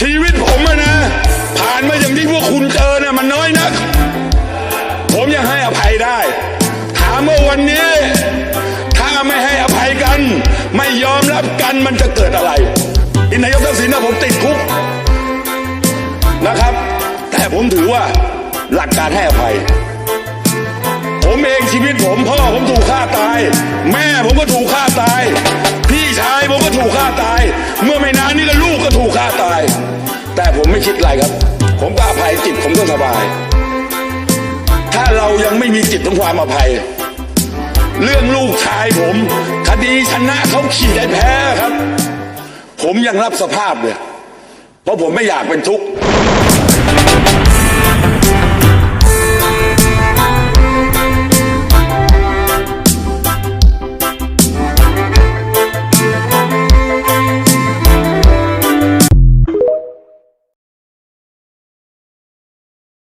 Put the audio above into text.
ชีวิตผมอะนะ ผ่านมาอย่างที่พวกคุณเจอเนี่ยมันน้อยนัก ผมยังให้อภัยได้ ถามว่าวันนี้ ถ้าไม่ให้อภัยกัน ไม่ยอมรับกันมันจะเกิดอะไรอินนายกทักษิณนะผมติดคุกนะครับ แต่ผมถือว่าหลักการให้อภัย ผมเองชีวิตผมพ่อผมถูกฆ่าตาย แม่ผมก็ถูกฆ่า คิดอะไรครับ ผมก็อภัยจิตผมก็สบาย ถ้าเรายังไม่มีจิตของความอภัย เรื่องลูกชายผม คดีชนะเขาขี่ได้แพ้ครับ ผมยังรับสภาพเลย เพราะผมไม่อยากเป็นทุกข์